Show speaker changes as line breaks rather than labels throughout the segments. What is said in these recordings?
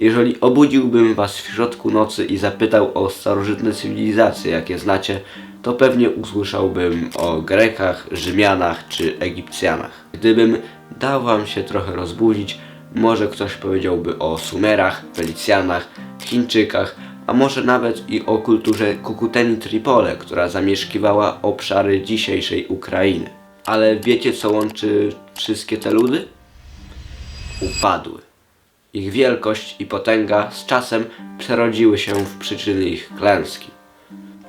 Jeżeli obudziłbym was w środku nocy i zapytał o starożytne cywilizacje, jakie znacie, to pewnie usłyszałbym o Grekach, Rzymianach czy Egipcjanach. Gdybym dał wam się trochę rozbudzić, może ktoś powiedziałby o Sumerach, Felicjanach, Chińczykach, a może nawet i o kulturze Kukuteni Tripole, która zamieszkiwała obszary dzisiejszej Ukrainy. Ale wiecie co łączy wszystkie te ludy? Upadły. Ich wielkość i potęga z czasem przerodziły się w przyczyny ich klęski.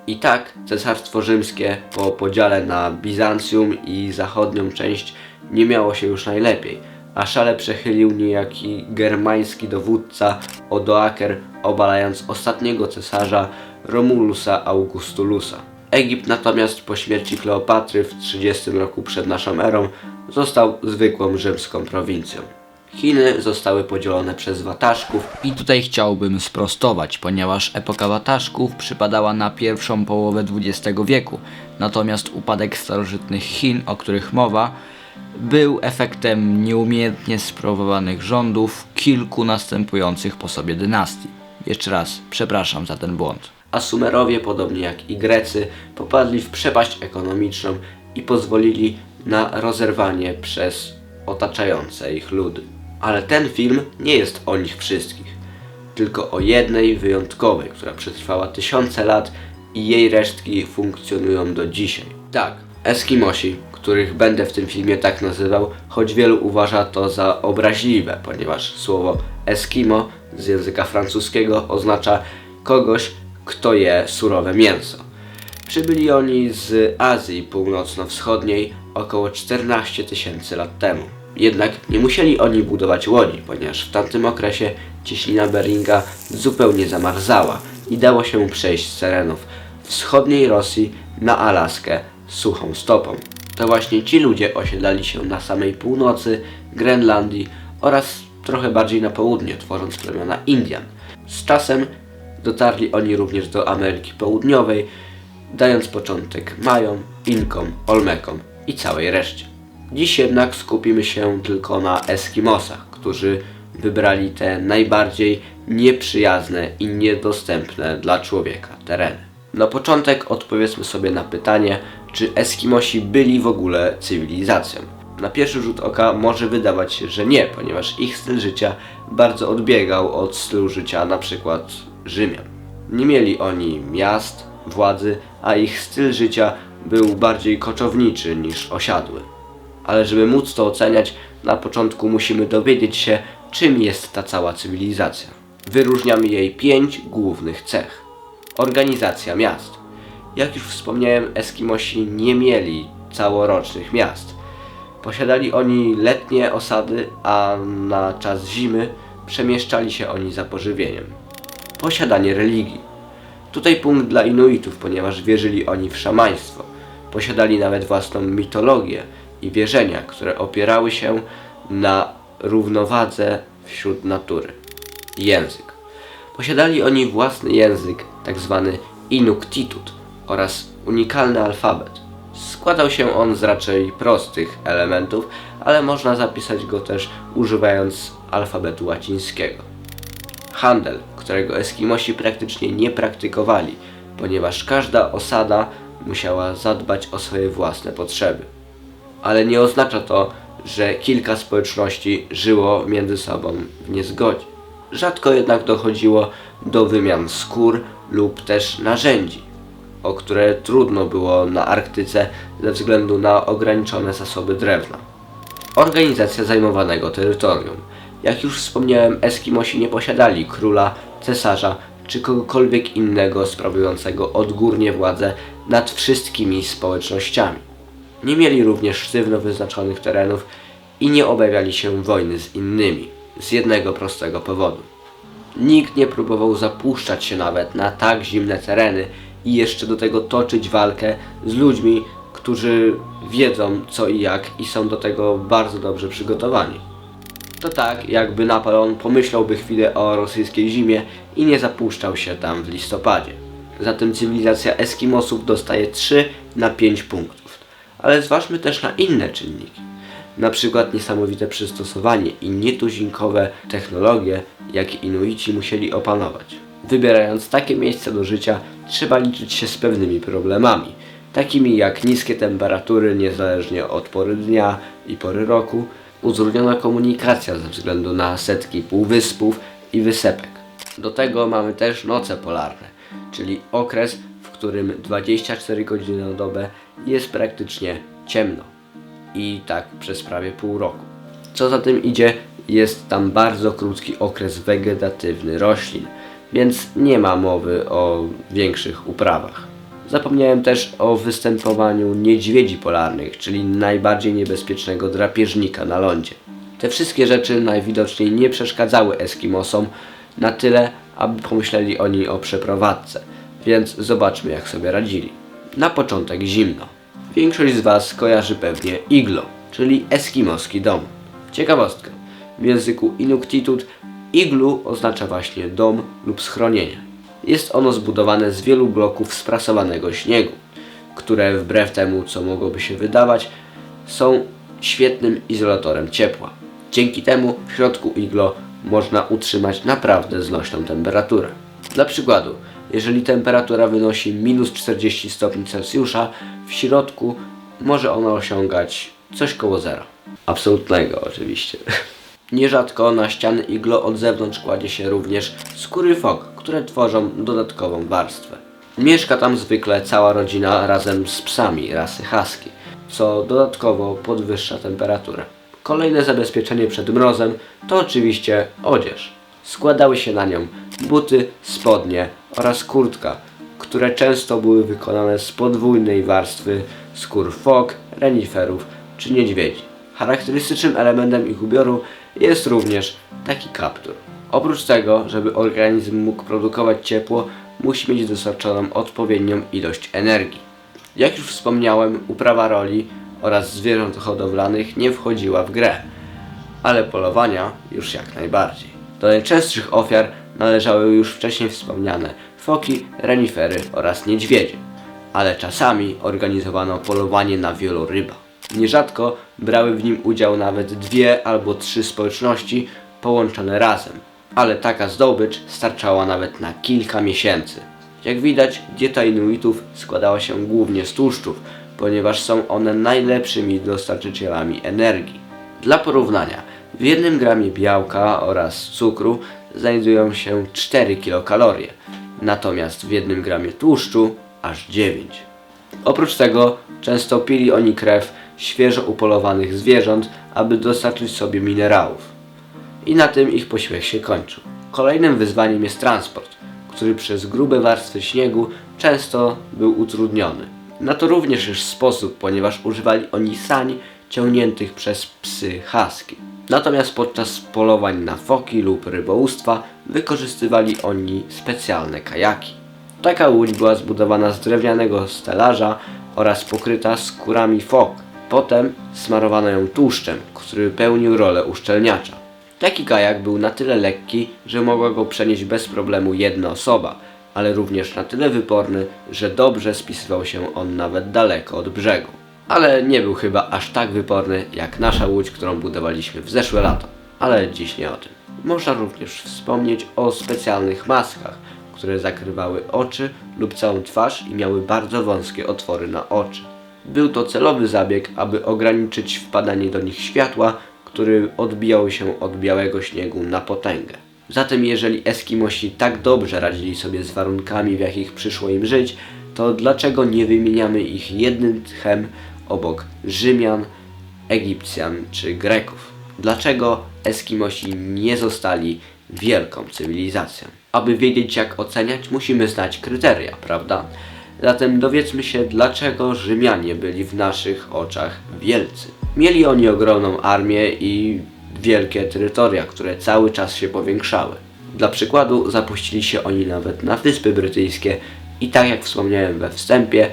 I tak Cesarstwo Rzymskie po podziale na Bizancjum i zachodnią część nie miało się już najlepiej, a szale przechylił niejaki germański dowódca Odoaker, obalając ostatniego cesarza Romulusa Augustulusa. Egipt natomiast po śmierci Kleopatry w 30 roku przed naszą erą został zwykłą rzymską prowincją. Chiny zostały podzielone przez wataszków
I tutaj chciałbym sprostować, ponieważ epoka wataszków przypadała na pierwszą połowę XX wieku, natomiast upadek starożytnych Chin, o których mowa, był efektem nieumiejętnie sprawowanych rządów kilku następujących po sobie dynastii. Jeszcze raz, przepraszam za ten błąd.
a Sumerowie, podobnie jak i Grecy, popadli w przepaść ekonomiczną i pozwolili na rozerwanie przez otaczające ich ludy. Ale ten film nie jest o nich wszystkich, tylko o jednej wyjątkowej, która przetrwała tysiące lat i jej resztki funkcjonują do dzisiaj. Tak, Eskimosi, których będę w tym filmie tak nazywał, choć wielu uważa to za obraźliwe, ponieważ słowo Eskimo z języka francuskiego oznacza kogoś, kto je surowe mięso. Przybyli oni z Azji Północno-Wschodniej około 14 tysięcy lat temu. Jednak nie musieli oni budować łodzi, ponieważ w tamtym okresie cieśnina Beringa zupełnie zamarzała i dało się przejść z terenów wschodniej Rosji na Alaskę suchą stopą. To właśnie ci ludzie osiedlali się na samej północy Grenlandii oraz trochę bardziej na południe, tworząc plemiona Indian. Z czasem dotarli oni również do Ameryki Południowej, dając początek Majom, Inkom, Olmekom i całej reszcie. Dziś jednak skupimy się tylko na Eskimosach, którzy wybrali te najbardziej nieprzyjazne i niedostępne dla człowieka tereny. Na początek odpowiedzmy sobie na pytanie, czy Eskimosi byli w ogóle cywilizacją. Na pierwszy rzut oka może wydawać się, że nie, ponieważ ich styl życia bardzo odbiegał od stylu życia przykład Rzymian. Nie mieli oni miast, władzy, a ich styl życia był bardziej koczowniczy niż osiadły. Ale żeby móc to oceniać, na początku musimy dowiedzieć się, czym jest ta cała cywilizacja. Wyróżniamy jej pięć głównych cech. Organizacja miast. Jak już wspomniałem, Eskimosi nie mieli całorocznych miast. Posiadali oni letnie osady, a na czas zimy przemieszczali się oni za pożywieniem. Posiadanie religii. Tutaj punkt dla Inuitów, ponieważ wierzyli oni w szamaństwo. Posiadali nawet własną mitologię i wierzenia, które opierały się na równowadze wśród natury. Język. Posiadali oni własny język, tak zwany Inuktitut oraz unikalny alfabet. Składał się on z raczej prostych elementów, ale można zapisać go też używając alfabetu łacińskiego. Handel, którego Eskimosi praktycznie nie praktykowali, ponieważ każda osada musiała zadbać o swoje własne potrzeby. Ale nie oznacza to, że kilka społeczności żyło między sobą w niezgodzie. Rzadko jednak dochodziło do wymian skór lub też narzędzi, o które trudno było na Arktyce ze względu na ograniczone zasoby drewna. Organizacja zajmowanego terytorium. Jak już wspomniałem, Eskimosi nie posiadali króla, cesarza czy kogokolwiek innego sprawującego odgórnie władzę nad wszystkimi społecznościami. Nie mieli również sztywno wyznaczonych terenów i nie obawiali się wojny z innymi, z jednego prostego powodu. Nikt nie próbował zapuszczać się nawet na tak zimne tereny i jeszcze do tego toczyć walkę z ludźmi, którzy wiedzą co i jak i są do tego bardzo dobrze przygotowani. To tak, jakby Napoleon pomyślałby chwilę o rosyjskiej zimie i nie zapuszczał się tam w listopadzie. Zatem cywilizacja Eskimosów dostaje 3 na 5 punktów. Ale zważmy też na inne czynniki. na przykład niesamowite przystosowanie i nietuzinkowe technologie, jakie Inuici musieli opanować. Wybierając takie miejsce do życia, trzeba liczyć się z pewnymi problemami, takimi jak niskie temperatury niezależnie od pory dnia i pory roku, utrudniona komunikacja ze względu na setki półwyspów i wysepek. Do tego mamy też noce polarne, czyli okres, którym 24 godziny na dobę jest praktycznie ciemno. I tak przez prawie pół roku. Co za tym idzie, jest tam bardzo krótki okres wegetatywny roślin, więc nie ma mowy o większych uprawach. Zapomniałem też o występowaniu niedźwiedzi polarnych, czyli najbardziej niebezpiecznego drapieżnika na lądzie. Te wszystkie rzeczy najwidoczniej nie przeszkadzały Eskimosom na tyle, aby pomyśleli oni o przeprowadzce, więc zobaczmy jak sobie radzili. Na początek zimno. Większość z Was kojarzy pewnie iglo, czyli eskimoski dom. Ciekawostka. W języku Inuktitut iglu oznacza właśnie dom lub schronienie. Jest ono zbudowane z wielu bloków sprasowanego śniegu, które wbrew temu, co mogłoby się wydawać, są świetnym izolatorem ciepła. Dzięki temu w środku iglo można utrzymać naprawdę znośną temperaturę. Dla przykładu, jeżeli temperatura wynosi minus 40 stopni Celsjusza, w środku może ona osiągać coś koło zera. Absolutnego oczywiście. Nierzadko na ściany iglo od zewnątrz kładzie się również skóry fok, które tworzą dodatkową warstwę. Mieszka tam zwykle cała rodzina razem z psami rasy husky, co dodatkowo podwyższa temperaturę. Kolejne zabezpieczenie przed mrozem to oczywiście odzież. Składały się na nią buty, spodnie oraz kurtka, które często były wykonane z podwójnej warstwy skór fok, reniferów czy niedźwiedzi. Charakterystycznym elementem ich ubioru jest również taki kaptur. Oprócz tego, żeby organizm mógł produkować ciepło, musi mieć dostarczoną odpowiednią ilość energii. Jak już wspomniałem, uprawa roli oraz zwierząt hodowlanych nie wchodziła w grę, ale polowania już jak najbardziej. Do najczęstszych ofiar należały już wcześniej wspomniane foki, renifery oraz niedźwiedzie, ale czasami organizowano polowanie na wieloryba. Nierzadko brały w nim udział nawet dwie albo trzy społeczności połączone razem, ale taka zdobycz starczała nawet na kilka miesięcy. Jak widać, dieta Inuitów składała się głównie z tłuszczów, ponieważ są one najlepszymi dostarczycielami energii. Dla porównania, w jednym gramie białka oraz cukru znajdują się 4 kilokalorie, natomiast w jednym gramie tłuszczu aż 9. Oprócz tego często pili oni krew świeżo upolowanych zwierząt, aby dostarczyć sobie minerałów. I na tym ich posiłek się kończył. Kolejnym wyzwaniem jest transport, który przez grube warstwy śniegu często był utrudniony. Na to również jest sposób, ponieważ używali oni sań ciągniętych przez psy husky. Natomiast podczas polowań na foki lub rybołówstwa wykorzystywali oni specjalne kajaki. Taka łódź była zbudowana z drewnianego stelaża oraz pokryta skórami fok. Potem smarowano ją tłuszczem, który pełnił rolę uszczelniacza. Taki kajak był na tyle lekki, że mogła go przenieść bez problemu jedna osoba, ale również na tyle wyporny, że dobrze spisywał się on nawet daleko od brzegu. Ale nie był chyba aż tak wyporny jak nasza łódź, którą budowaliśmy w zeszłe lato. Ale dziś nie o tym. Można również wspomnieć o specjalnych maskach, które zakrywały oczy lub całą twarz i miały bardzo wąskie otwory na oczy. Był to celowy zabieg, aby ograniczyć wpadanie do nich światła, który odbijał się od białego śniegu na potęgę. Zatem jeżeli Eskimosi tak dobrze radzili sobie z warunkami, w jakich przyszło im żyć, to dlaczego nie wymieniamy ich jednym tchem obok Rzymian, Egipcjan czy Greków? Dlaczego Eskimosi nie zostali wielką cywilizacją? Aby wiedzieć jak oceniać, musimy znać kryteria, prawda? Zatem dowiedzmy się, dlaczego Rzymianie byli w naszych oczach wielcy. Mieli oni ogromną armię i wielkie terytoria, które cały czas się powiększały. Dla przykładu zapuścili się oni nawet na Wyspy Brytyjskie i tak jak wspomniałem we wstępie,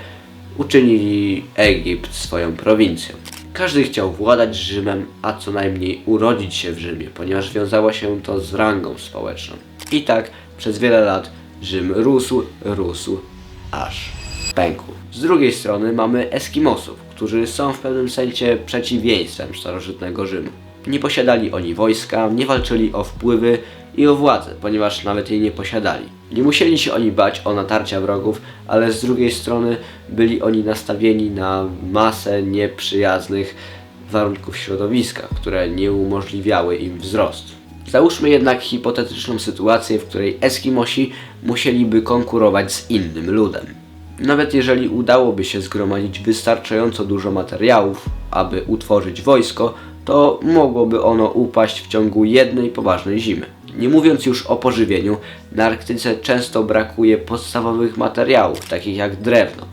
uczynili Egipt swoją prowincją. Każdy chciał władać Rzymem, a co najmniej urodzić się w Rzymie, ponieważ wiązało się to z rangą społeczną. I tak przez wiele lat Rzym rósł, rósł, aż pękł. Z drugiej strony mamy Eskimosów, którzy są w pewnym sensie przeciwieństwem starożytnego Rzymu. Nie posiadali oni wojska, nie walczyli o wpływy i o władzę, ponieważ nawet jej nie posiadali. Nie musieli się oni bać o natarcia wrogów, ale z drugiej strony byli oni nastawieni na masę nieprzyjaznych warunków środowiska, które nie umożliwiały im wzrost. Załóżmy jednak hipotetyczną sytuację, w której Eskimosi musieliby konkurować z innym ludem. Nawet jeżeli udałoby się zgromadzić wystarczająco dużo materiałów, aby utworzyć wojsko, to mogłoby ono upaść w ciągu jednej poważnej zimy. Nie mówiąc już o pożywieniu, na Arktyce często brakuje podstawowych materiałów, takich jak drewno,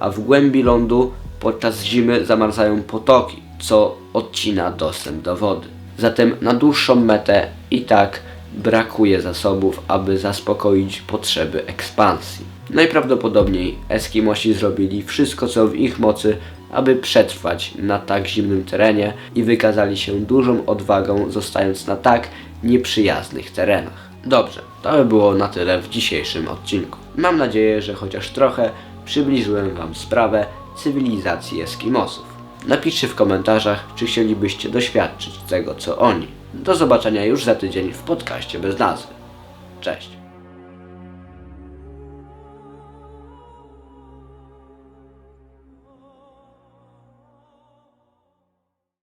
a w głębi lądu podczas zimy zamarzają potoki, co odcina dostęp do wody. Zatem na dłuższą metę i tak brakuje zasobów, aby zaspokoić potrzeby ekspansji. Najprawdopodobniej Eskimosi zrobili wszystko, co w ich mocy, aby przetrwać na tak zimnym terenie i wykazali się dużą odwagą, zostając na tak nieprzyjaznych terenach. Dobrze, to by było na tyle w dzisiejszym odcinku. Mam nadzieję, że chociaż trochę przybliżyłem Wam sprawę cywilizacji Eskimosów. Napiszcie w komentarzach, czy chcielibyście doświadczyć tego, co oni. Do zobaczenia już za tydzień w podcaście bez nazwy. Cześć.